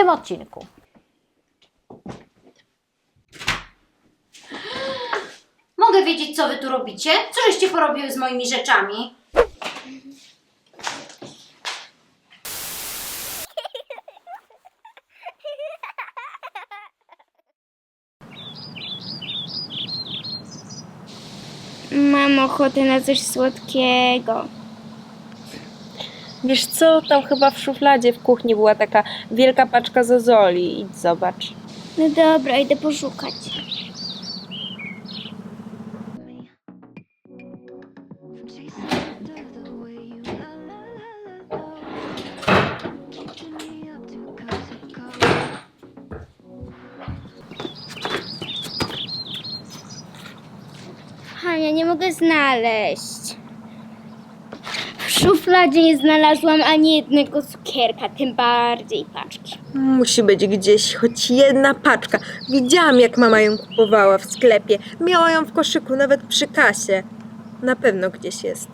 tym odcinku. Mogę wiedzieć, co wy tu robicie? Co żeście porobiły z moimi rzeczami? Mam ochotę na coś słodkiego. Wiesz co, tam chyba w szufladzie w kuchni była taka wielka paczka zozoli. Idź zobacz. No dobra, idę poszukać. Hania, nie mogę znaleźć. W szufladzie nie znalazłam ani jednego cukierka, tym bardziej paczki. Musi być gdzieś choć jedna paczka. Widziałam, jak mama ją kupowała w sklepie. Miała ją w koszyku, nawet przy kasie. Na pewno gdzieś jest.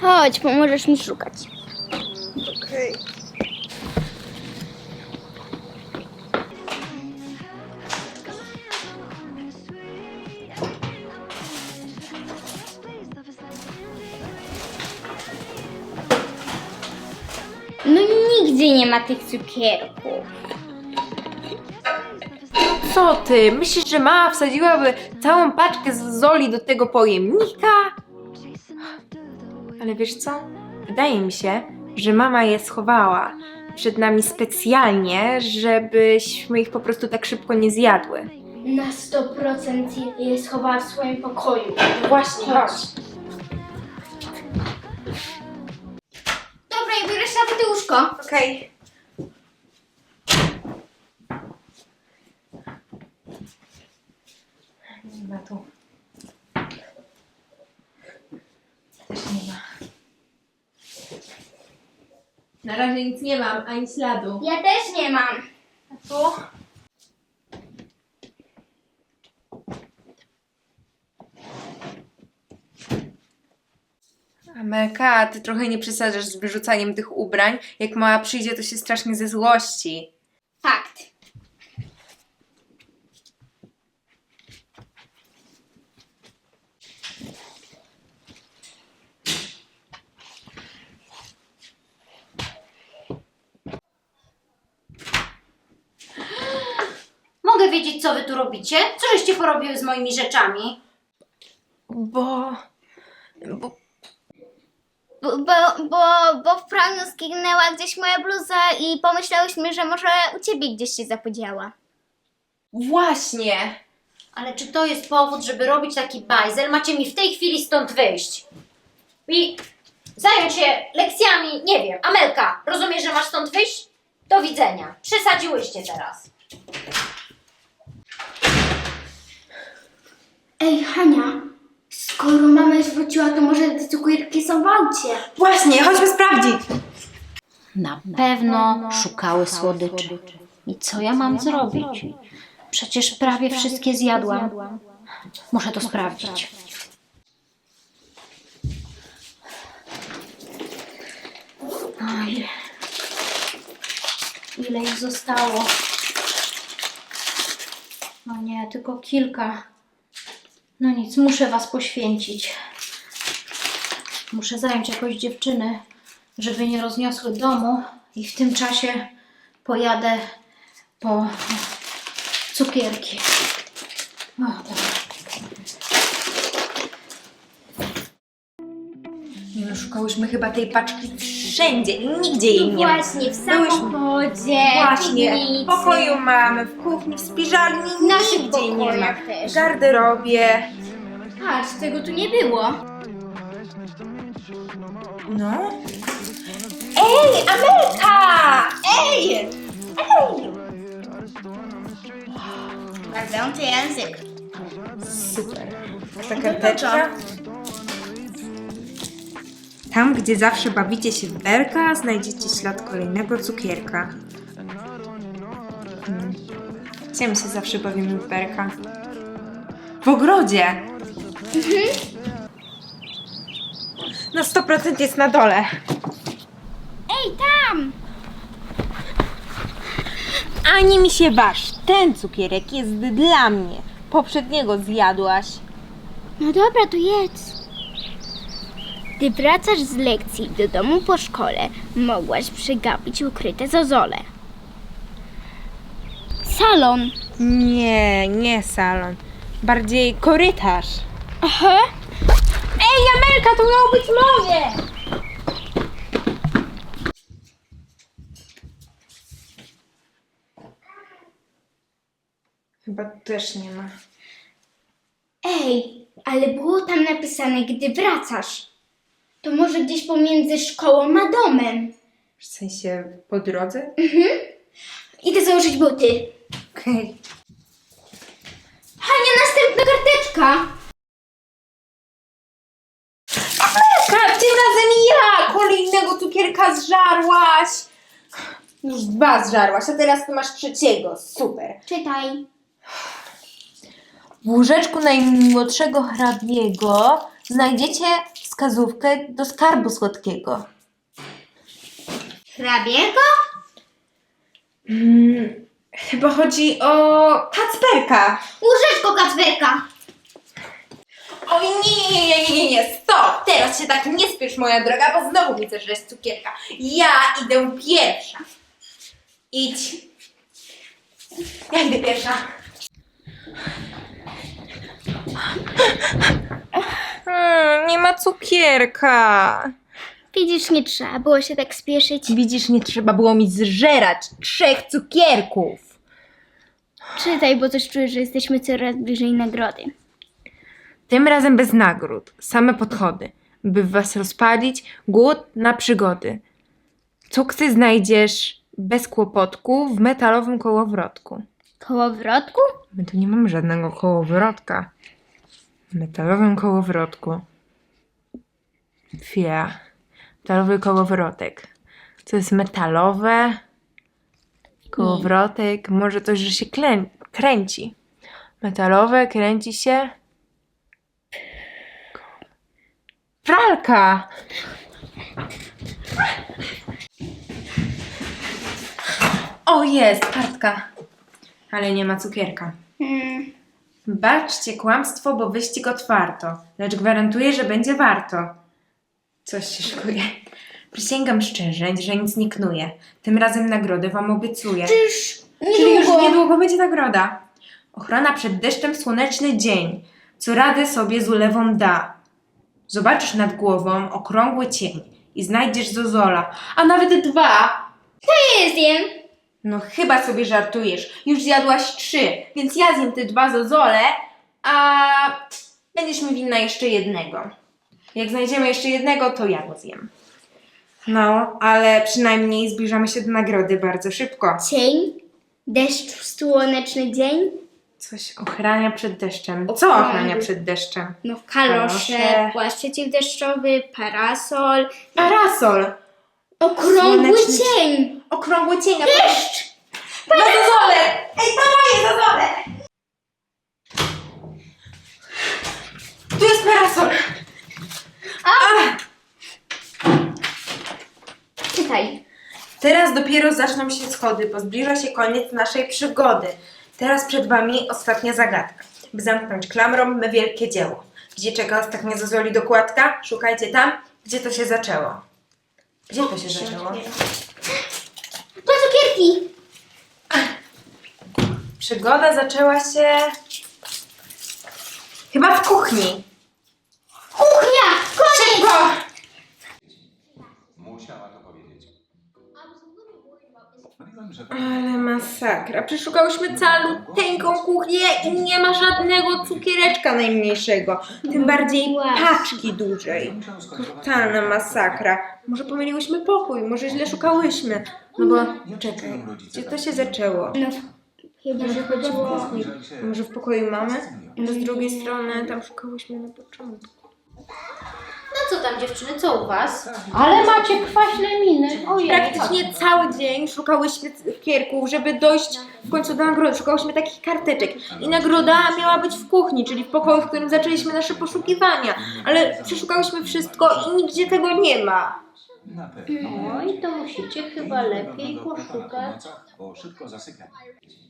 Chodź, pomożesz mi szukać. Okej. Nigdzie nie ma tych cukierków. Co ty? Myślisz, że mama wsadziłaby całą paczkę z zoli do tego pojemnika? Ale wiesz co? Wydaje mi się, że mama je schowała przed nami specjalnie, żebyśmy ich po prostu tak szybko nie zjadły. Na 100% je schowała w swoim pokoju. Właśnie, chodź. Łóżko. Okej. Nie ma tu. Też nie ma. Na razie nic nie mam, ani śladu. Ja też nie mam. A tu? Amelka, ty trochę nie przesadzasz z wyrzucaniem tych ubrań. Jak mama przyjdzie, to się strasznie ze złości. Fakt. Mogę wiedzieć, co wy tu robicie? Co żeście porobiły z moimi rzeczami? Bo... bo Bo, bo, bo, bo w praniu zginęła gdzieś moja bluza i pomyślałyśmy, że może u ciebie gdzieś się zapodziała. właśnie! Ale czy to jest powód, żeby robić taki bajzel? Macie mi w tej chwili stąd wyjść. I zająć się lekcjami, nie wiem. Amelka, rozumiesz, że masz stąd wyjść? Do widzenia. Przesadziłyście teraz. Ej, Hania, skoro mama już wróciła, to może te cukierki są w aucie. Właśnie, chodźmy sprawdzić! Na pewno szukały słodyczy. I co ja mam zrobić? Przecież prawie wszystkie zjadłam. Muszę to sprawdzić. Oj. Ile ich zostało? No nie, tylko kilka. No nic, muszę was poświęcić. Muszę zająć jakoś dziewczyny, żeby nie rozniosły domu i w tym czasie pojadę po cukierki. O, dobra. No, szukałyśmy chyba tej paczki wszędzie nigdzie jej nie ma. Właśnie, w samochodzie, Właśnie, piwnicy. w pokoju mamy, w kuchni, w spiżarni, W naszych nigdzie nie ma. pokojach też. W garderobie. Patrz, tego tu nie było. No. Ej, Amelka! Ej! Bardzo język. Super. Ta karteczka. Tam, gdzie zawsze bawicie się w belka, znajdziecie ślad kolejnego cukierka. Hmm. Gdzie my się zawsze bawimy w berka? W ogrodzie! Na 100% jest na dole. Ej, tam! ani mi się waż. Ten cukierek jest dla mnie. Poprzedniego zjadłaś. No dobra, to jedz. Gdy wracasz z lekcji do domu po szkole, mogłaś przegapić ukryte zozole. Salon. Nie, nie salon. Bardziej korytarz. Aha. Ej, Jamelka, to miało być moje! Chyba też nie ma. Ej, ale było tam napisane, gdy wracasz. To może gdzieś pomiędzy szkołą a domem. W sensie po drodze? Idę założyć buty. Okej. Hania, następna karteczka. Okay. Tym razem ja! Kolejnego cukierka zżarłaś! Już dwa zżarłaś, a teraz ty masz trzeciego. Super. Czytaj. W łóżeczku najmłodszego hrabiego znajdziecie wskazówkę do skarbu słodkiego. Hrabiego? Mm, chyba chodzi o Kacperka. Łóżeczko Kacperka. Oj nie, nie, nie, nie, nie, nie, stop! Teraz się tak nie spiesz, moja droga, bo znowu widzę, że jest cukierka. Ja idę pierwsza. Idź. Ja idę pierwsza. Hmm, nie ma cukierka. Widzisz, nie trzeba było się tak spieszyć. Widzisz, nie trzeba było mi zżerać trzech cukierków. Czytaj, bo coś czuję, że jesteśmy coraz bliżej nagrody. Tym razem bez nagród, same podchody, by was rozpalić głód na przygody. Cuksy znajdziesz bez kłopotku w metalowym kołowrotku. Kołowrotku? My tu nie mamy żadnego kołowrotka. Metalowym kołowrotku. Fia. Metalowy kołowrotek. Co jest metalowe? Kołowrotek. Może coś, że się klę- kręci. Metalowe, kręci się. Pralka! O, jest, kartka. Ale nie ma cukierka. Hmm. Baczcie kłamstwo, bo wyścig otwarto, lecz gwarantuję, że będzie warto. Coś się szykuje. Przysięgam szczerze, że nic nie knuję. Tym razem nagrodę wam obiecuję. Czyż Czyli już niedługo. niedługo będzie nagroda. Ochrona przed deszczem słoneczny dzień, co radę sobie z ulewą da. Zobaczysz nad głową okrągły cień i znajdziesz zozola, a nawet dwa. Nie zjem. No chyba sobie żartujesz. Już zjadłaś trzy, więc ja zjem te dwa zozole, a będziesz mi winna jeszcze jednego. Jak znajdziemy jeszcze jednego, to ja go zjem. No, ale przynajmniej zbliżamy się do nagrody bardzo szybko. Cień, deszcz, słoneczny dzień. Coś ochrania przed deszczem. Co Ochrania. ochrania przed deszczem? No kalosze, Kalosze. płaszcz przeciwdeszczowy, parasol, Parasol! Okrągły Słoneczny cień. Okrągły cień. a Deszcz! Zozole! Ej, to moje zozole! Tu jest parasol! A! Czytaj. Teraz dopiero zaczną się schody, bo zbliża się koniec naszej przygody. Teraz przed Wami ostatnia zagadka. By zamknąć klamrą me wielkie dzieło. Gdzie czeka ostatnia zozoli dokładka? Szukajcie tam, gdzie to się zaczęło. Gdzie to się zaczęło? To cukierki. Przygoda zaczęła się... Chyba w kuchni. Ale masakra. Przeszukałyśmy caluteńką kuchnię i nie ma żadnego cukiereczka najmniejszego. Tym bardziej paczki dużej. Totalna masakra. Może pomyliłyśmy pokój, może źle szukałyśmy. No bo czekaj, gdzie to się zaczęło? No, chyba, że chodziło... Może w pokoju mamy? No z drugiej strony tam szukałyśmy na początku. No co tam dziewczyny, co u was? Ale macie kwaśne miny. Ojej. Praktycznie cały dzień szukałyśmy cukierków, żeby dojść w końcu do nagrody. Szukałyśmy takich karteczek. I nagroda miała być w kuchni, czyli w pokoju, w którym zaczęliśmy nasze poszukiwania. Ale przeszukałyśmy wszystko i nigdzie tego nie ma. Na pewno. Oj, to musicie chyba lepiej poszukać. bo szybko zasypia.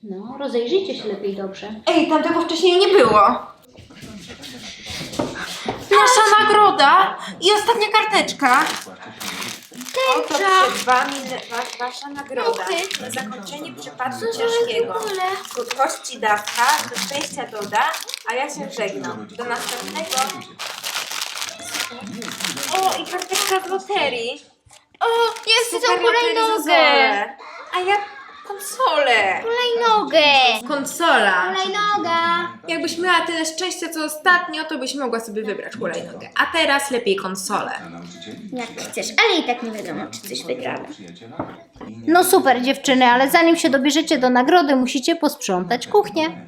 No, rozejrzyjcie się lepiej dobrze. Ej, tam tego wcześniej nie było. Nasza nagroda i ostatnia karteczka. Oto przed wami wa- wasza nagroda. Na zakończenie przypadku ciężkiego. Krótkości dawka, do szczęścia doda, a ja się żegnam. Do następnego. O, i karteczka z loterii. O, jest Super loterii za hulajnogę! zole. A ja konsolę. Hulajnogę! Konsola. Hulajnoga! Jakbyś miała tyle szczęścia co ostatnio, to byś mogła sobie wybrać hulajnogę. A teraz lepiej konsolę. Jak chcesz, ale i tak nie wiadomo, czy coś wygramy. No super dziewczyny, ale zanim się dobierzecie do nagrody, musicie posprzątać kuchnię.